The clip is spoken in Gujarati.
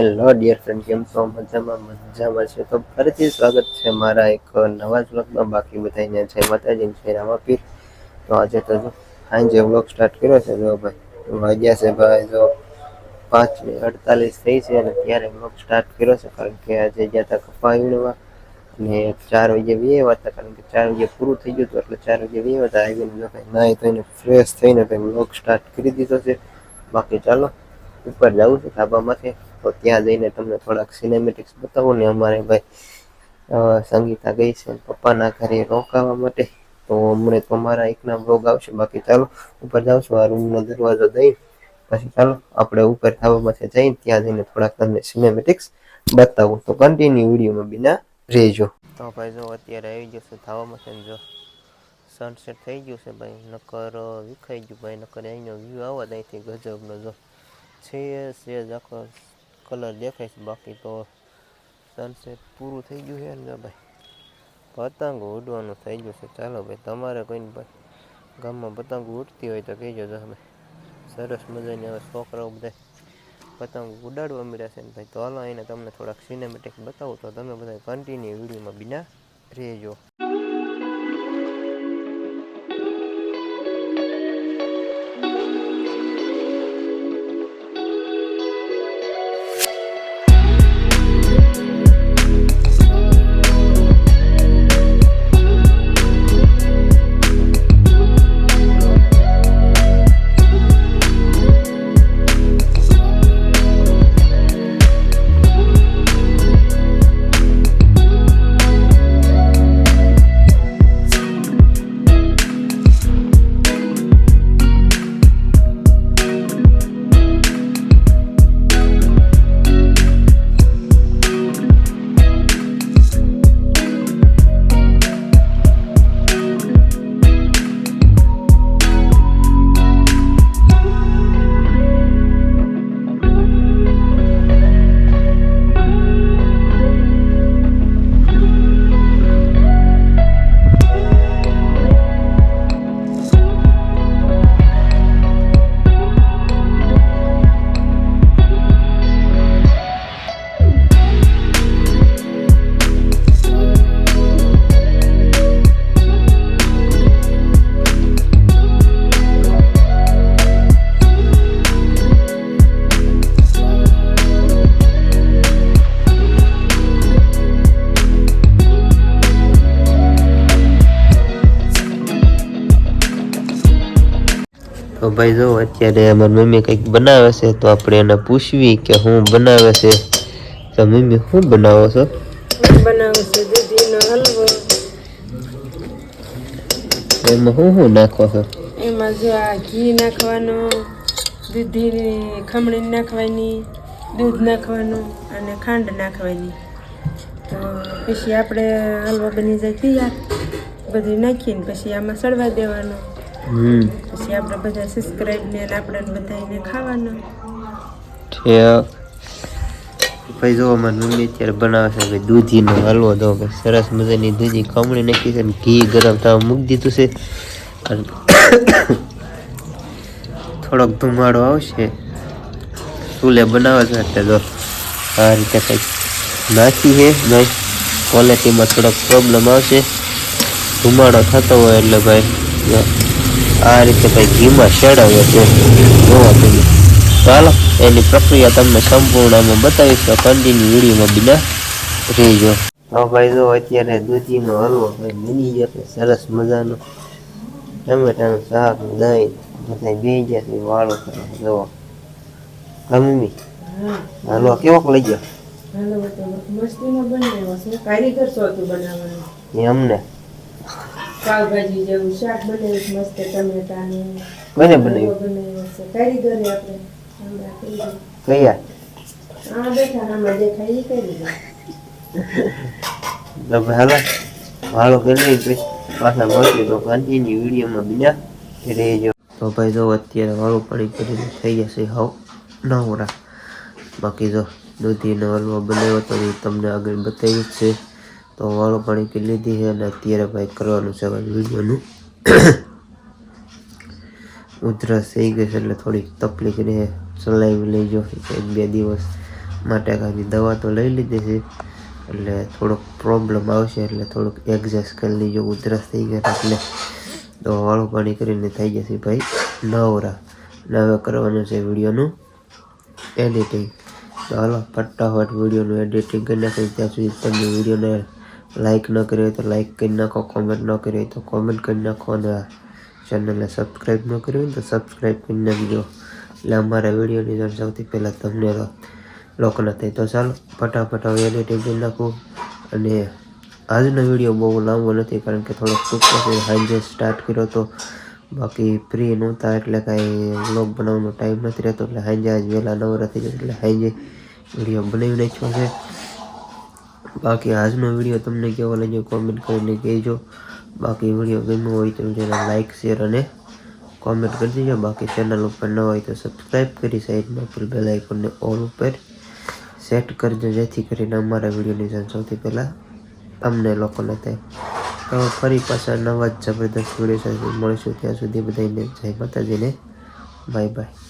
હેલો ડિયર ફ્રેન્ડ કેમ છો? મજામાં મજામાં છે. તો ફરીથી સ્વાગત છે મારા એક નવા જ વ્લોગમાં. બાકી બધાને છે. માતાજી છે, રામાપીર. તો આજે તો જો, સાંજે વ્લોગ સ્ટાર્ટ કર્યો છે. જો ભાઈ, વાગ્યા છે ભાઈ, જો પાંચ અડતાલીસ થઈ છે અને ત્યારે વ્લોગ સ્ટાર્ટ કર્યો છે. કારણ કે આજે ગયા હતા કપા વીણવા અને ચાર વાગે વ્યવા હતા. કારણ કે ચાર વાગે પૂરું થઈ ગયું હતું, એટલે ચાર વાગે વ્યવા હતા. આવીને જો ભાઈ, નાહી ધોઈને ફ્રેશ થઈને ભાઈ વ્લોગ સ્ટાર્ટ કરી દીધો છે. બાકી ચાલો, ઉપર જવું છે ધાબામાંથી. તો ત્યાં જઈને તમને થોડાક સિનેમેટિક્સ બતાવું ને અમારે ભાઈ સંગીતા ગઈ છે પપ્પાના ઘરે રોકાવા માટે. તો હમણાં તો મારા એકના બ્લોગ આવશે, બાકી ચાલો ઉપર જાઉં છું, આ રૂમનો દરવાજો દઈ પછી ચાલો, આપણે ઉપર થાવામાંથી જઈને ત્યાં જઈને થોડાક તમને સિનેમેટિક્સ બતાવું. તો કન્ટિન્યુ વિડીયોમાં બિના રહેજો. તો ભાઈ જો, અત્યારે આવી ગયો છે ધાબામાંથી જો સનસેટ થઈ ગયું છે ભાઈ. નકર વિખાઈ ગયું ભાઈ. નકર અહીંનો વ્યૂ આવવા જ અહીંથી ગજબનો જો. છે સેજ આખો કલર દેખાય છે, બાકી તો સનસેટ પૂરું થઈ ગયું છે ને ભાઈ. પતંગ ઉડવાનું થઈ ગયું છે. ચાલો ભાઈ, તમારે કોઈને ભાઈ ગામમાં પતંગ ઉડતી હોય તો કહેજો તમે સરસ મજાની હવે છોકરાઓ બધા પતંગ ઉડાડવા મળ્યા છે ને ભાઈ. તો હાલો એને તમને થોડાક સિનેમેટિક બતાવું તો તમે બધા કન્ટિન્યુ વિડીયોમાં બિના રહેજો. તો ભાઈ જો અત્યારે મારી મમ્મી કંઈક બનાવે છે તો આપણે એને પૂછવી કે હું બનાવે છે. તો મમ્મી શું બનાવો છો? હું છે દૂધીનો હલવો. એમાં શું શું નાખો છો? એમાં જો આ ઘી નાખવાનો દૂધીની ખમણી નાખવાની દૂધ નાખવાનું અને ખાંડ નાખવાની. તો પછી આપણે હલવો બની જાય તૈયાર. બધું નાખીને પછી આમાં સળવા દેવાનો. પછી આપણે બધા સબસ્ક્રાઇબ ને આપણે બધાને ખાવાનું. ભાઈ જો મારી મમ્મી અત્યારે બનાવે છે ભાઈ દૂધીનો હલવો દો ભાઈ સરસ મજાની દૂધી ખમણી નાખી છે ઘી ગરમ થવા મૂકી દીધું છે. થોડોક ધુમાડો આવશે. ચૂલે બનાવે છે એટલે જો આ રીતે કંઈક નાખી છે. ભાઈ ક્વોલિટીમાં થોડોક પ્રોબ્લેમ આવશે. ધુમાડો થતો હોય એટલે ભાઈ આ રીતે ભાઈ ઘીમાં શેડાવે છે. જોવા જોઈએ. ચાલો એની પ્રક્રિયા તમને સંપૂર્ણ આમાં બતાવીશ તો કન્ટિન્યુ વિડીયોમાં બિના રહેજો. હા ભાઈ જો અત્યારે દૂધીનો હલવો ભાઈ બની ગયો છે સરસ મજાનો. ટમેટાનું શાક દહીં બધા બે ગયા છે. વાળો હા મમ્મી હલવો કેવોક લઈ ગયો? હલવો પાવભાજી જેવું શાક બનાવ્યું મસ્ત ટમેટાનું કોને બનાવ્યું? છે. કારીગરે આપણે. હમણાં કયા આ બેઠા આમાં દેખાય એ કરી તો ભાઈ વાળો કરી લઈ પાછા મળશે તો કન્ટિન્યુ વિડીયોમાં બીજા રહેજો તો ભાઈ જો અત્યારે વાળું પડી કરીને થઈ જશે હાવ નવરા. બાકી જો દૂધીનો હલવો બનાવ્યો તો તમને આગળ બતાવ્યું જ. છે તો વાળું પાણી કરી લીધી છે અને અત્યારે ભાઈ કરવાનું છે ભાઈ વિડીયોનું. ઉધરસ થઈ ગઈ છે એટલે થોડીક તકલીફ રહે. ચલાવી જો એક બે દિવસ માટે કાંઈ દવા તો લઈ લીધી છે. એટલે થોડોક પ્રોબ્લેમ આવશે એટલે થોડુંક એડજસ્ટ કરી લીજો. ઉધરસ થઈ ગયા એટલે. તો વાળું પાણી કરીને થઈ જશે ભાઈ નવરા. નવે કરવાનું છે વિડીયોનું એડિટિંગ તો હાલો, ફટાફટ વિડીયોનું એડિટિંગ કરી નાખી ત્યાં સુધી તમને વિડીયોને લાઈક ન કરી હોય તો લાઈક કરી નાખો કોમેન્ટ ન કરી હોય તો કોમેન્ટ કરી નાખો અને ચેનલને સબસ્ક્રાઈબ ન કરી હોય તો સબસ્ક્રાઈબ કરી નાખજો. એટલે અમારા વિડીયોની અંદર સૌથી પહેલાં તમને લોકોને થાય તો ચાલો, ફટાફટ હવે એડિટિંગ કરી નાખું. અને આજનો વીડિયો બહુ લાંબો નથી કારણ કે થોડોક ટૂંકો છે સાંજે સ્ટાર્ટ કર્યો તો બાકી ફ્રી નહોતા એટલે કાંઈ વ્લોગ બનાવવાનો ટાઈમ નથી રહેતો. એટલે હાઈજે આજ વહેલા નવરા થઈ એટલે હાઈજે વીડિયો બનાવી નાખ્યો છે. બાકી આજનો વીડિયો તમને કેવો લાગ્યો કોમેન્ટ કરીને કહેજો. બાકી વીડિયો ગમ્યો હોય તો વિડીયોને લાઇક શેર અને કોમેન્ટ કરી દેજો. બાકી ચેનલ ઉપર ન હોય તો સબસ્ક્રાઈબ કરી સાઈડમાં ઉપર બેલ આઇકોનને ઓલ ઉપર સેટ કરજો જેથી કરીને અમારા વિડીયોની જાણ સૌથી પહેલાં તમને લોકોને થાય તો ફરી પાછા નવા જ જબરદસ્ત વીડિયો સાથે મળીશું. ત્યાં સુધી બધાને જય માતાજીને બાય બાય